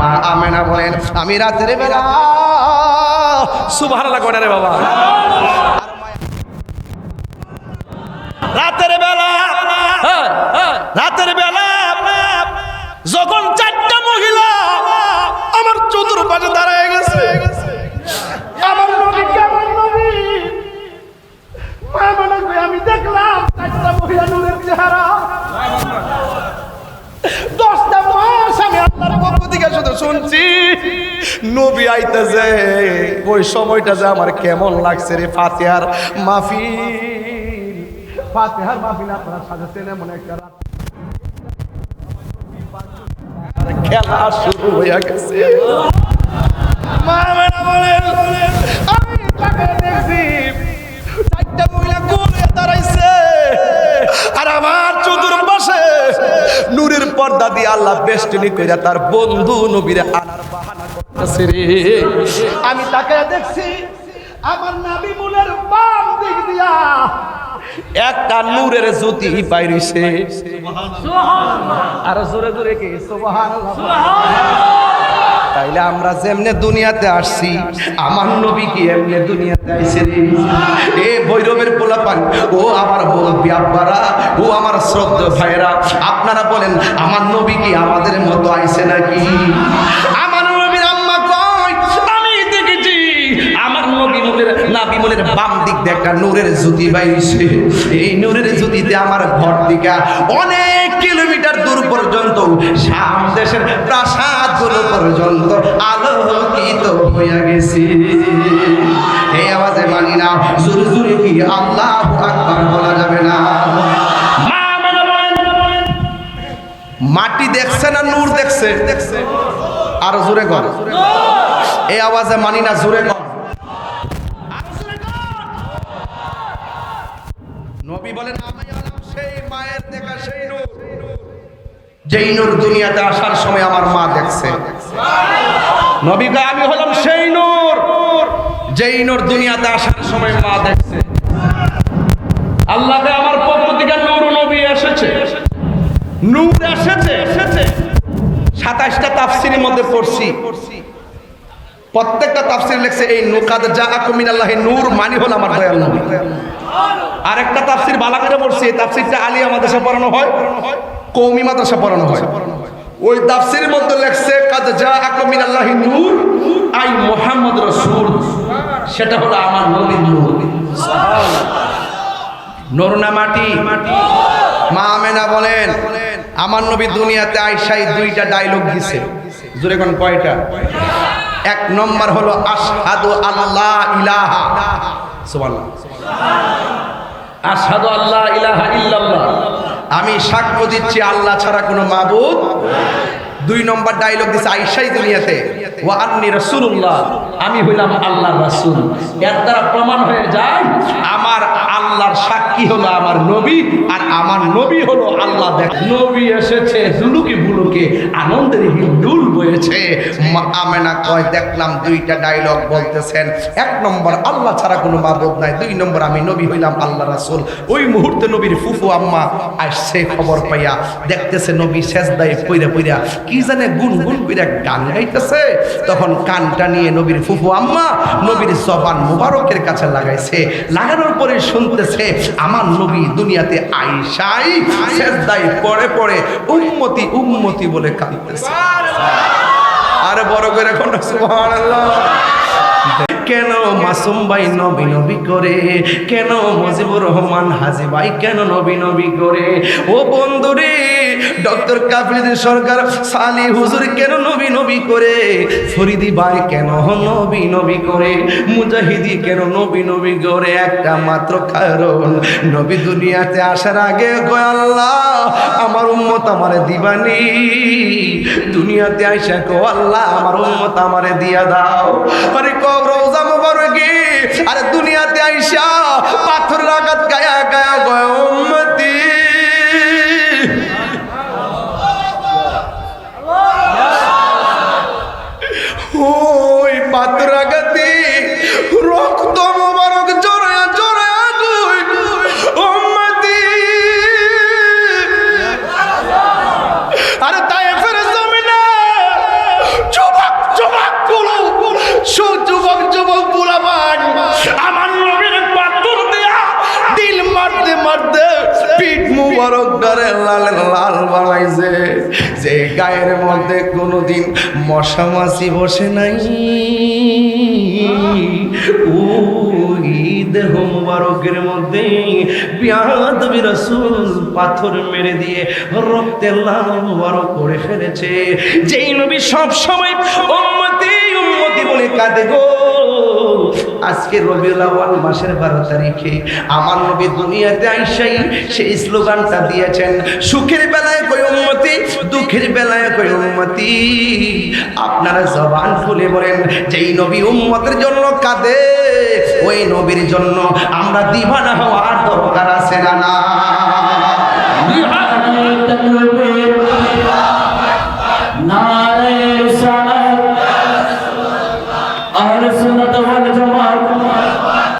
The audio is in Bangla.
মা আমেনা বলেন আমি রাতের বেলা সুবহানাল্লাহ করে রে বাবা? রাতের বেলা হ্যাঁ, হ্যাঁ। রাতের বেলা যখন চারটা মহিলা আমার চতুর্পাশে দাঁড়ায় গেছে আমার নবী কেমন নবী? মা আমি দেখলাম চারটা মহিলা নূরের চেহারা দশটা মাস আমি আল্লাহর পক্ষ শুধু শুনছি, নবী আইতেছে, ওই সময়টা যে আমার কেমন লাগছে রে ফাতিহার মাহফিল। আপনারা সাজাচ্ছেন এমন একটা রাত। খেলা শুরু হয়ে গেছে। আর আমার চতুর পাশে নূরের পর্দা দিয়ে আল্লাহ বেষ্টনি কইরা তার বন্ধু নবীর আনার বাহানা করতেছে রে। আমি তাকে দেখছি আমার নাবি মুলের বাম দিক দিয়া একটা নূরের জ্যোতি বাইরিছে। আর জোরে জোরে কি? সুবহানাল্লাহ। তাইলে আমরা যেমনে দুনিয়াতে আসছি, আমার নবী কি এমনি দুনিয়াতে আইছে রে? এ ভৈরবের পোলাপান, ও আমার মুরব্বী আব্বারা, ও আমার শ্রদ্ধ ভাইরা আপনারা বলেন, আমার নবী কি আমাদের মতো আইছে নাকি? আমার নবীর আম্মা কয়, আমি দেখেছি, আমার নবী নূরের নাবি মনের বাম দিক দিয়ে একটা নূরের জ্যোতি বাইছে। এই নূরের জ্যোতিতে আমার ঘর দিকা অনেক কিলোমিটার দূর পর্যন্ত শাম দেশের প্রাসাদ পর্যন্ত আলোকিত হইয়া গেছে। এই আওয়াজে মানি না জোরে জোরে কি আল্লাহ আকবার বলা যাবে না? মাটি দেখছে না নূর দেখছে? আর জোরে কর। এই আওয়াজে মানি না, জোরে কর। নবী বলেন আমি সেই মায়ের দেখা, সেই নূর। যেই দুনিয়াতে আসার সময় আমার মা দেখছে। নবী কয়, আমি হলাম সেই নূর। যেই দুনিয়াতে আসার সময় মা দেখছে। আল্লাহকে আমার পক্ষ থেকে নূর নবী এসেছে। নূর এসেছে এসেছে। সাতাশটা তাফসিরের মধ্যে পড়ছি। প্রত্যেকটা তাফসির লেখছে এই নুকাদ যা আকুমিন আল্লাহ নূর মানি হল আমার দয়াল নবী। আরেকটা তাফসির বালা করে পড়ছি এই তাফসিরটা আলিয়া মাদ্রাসা পড়ানো হয়। কৌমি মাদ্রাসা পড়ানো হয়। ওই তাফসিরের মধ্যে লেখছে কাদ যা আকুমিন আল্লাহ নূর আই মোহাম্মদ রসুল। সেটা হলো আমার নবীর নূর। নরুনা মাটি? মা আমেনা বলেন আমার নবী দুনিয়াতে আইসাই দুইটা ডায়লগ দিছে। জোরে কোন কয়টা? এক নম্বর হলো আশহাদু আল্লাহ ইলাহা। সুবহানাল্লাহ। আশহাদু আল্লাহ ইলাহা ইল্লাল্লাহ। আমি সাক্ষ্য দিচ্ছি, আল্লাহ ছাড়া কোনো মাবুদ দুই নম্বর ডায়লগ দিচ্ছে আইসাই দুনিয়াতে ওয়া আন্নি রাসূলুল্লাহ। আমি হইলাম আল্লাহর রাসূল। এর দ্বারা প্রমাণ হয়ে যায়, আমার আল্লাহর সাক্ষী হলো আমার নবী, আর আমার নবী হলো আল্লাহ দেখ নবী এসেছে জুলুকি বুলুকে আনন্দের হিন্দুল বয়েছে। আমেনা কয়, দেখলাম দুইটা ডায়লগ বলতেছেন। এক নম্বর, আল্লাহ ছাড়া কোনো মাবুদ নাই। দুই নম্বর, আমি নবী হইলাম আল্লাহ রাসুল। ওই মুহূর্তে নবীর ফুফু আম্মা আসছে খবর পাইয়া, দেখতেছে নবী শেষদায় পইরা পইরা, কি জানে গুন গুন কইরা গান গাইতেছে। তখন কানটা নিয়ে নবীর ফুফু আম্মা নবীর জবান মুবারকের কাছে লাগাইছে। লাগানোর পরে শুনতেছে, আমার নবী দুনিয়াতে আইসাই শেষদায় পড়ে পড়ে উম্মতি উম্মতি বলে কাঁদতেছে। আরে বড় করে কোন কেন মাসুম ভাই নবী নবী করে? কেন মুজিবুর রহমান হাজি ভাই কেন নবী নবী করে? ও বন্ধুরে ডক্টর কাফিরুদ্দিন সরকার, সালি হুজুর কেন নবী নবী করে? ফরিদি ভাই কেন নবী নবী করে? মুজাহিদি কেন নবী নবী করে? একটা মাত্র কারণ, নবী দুনিয়াতে আসার আগে কয় আল্লাহ, আমার উম্মত আমারে দিবানি। দুনিয়াতে আইসা কো আল্লাহ, আমার উম্মত আমারে দিয়া দাও। আরে কব রোজা মুবারকে। লাল লাল বানাইছে। যে গায়ের মধ্যে কোনোদিন মশা মাছি বসে নাই। দেহ মুবারকের মধ্যে বিয়াদবি রসুল পাথর মেরে দিয়ে রক্তের লাল মুবারক করে ফেলেছে। যেই নবী সব সময় উম্মতি উম্মতি বলে কাঁদে গো। আজকে রবিউল আওয়াল মাসের বারো তারিখে আমার নবী দুনিয়াতে আইসাই, সেই স্লোগানটা দিয়েছেন, সুখের বেলায় কই উন্মতি দুঃখের বেলায় কই উন্মতি আপনারা জবান খুলে বলেন, যেই নবী উম্মতের জন্য কাঁদে, ওই নবীর জন্য আমরা দিবানা হওয়ার দরকার আছে না না?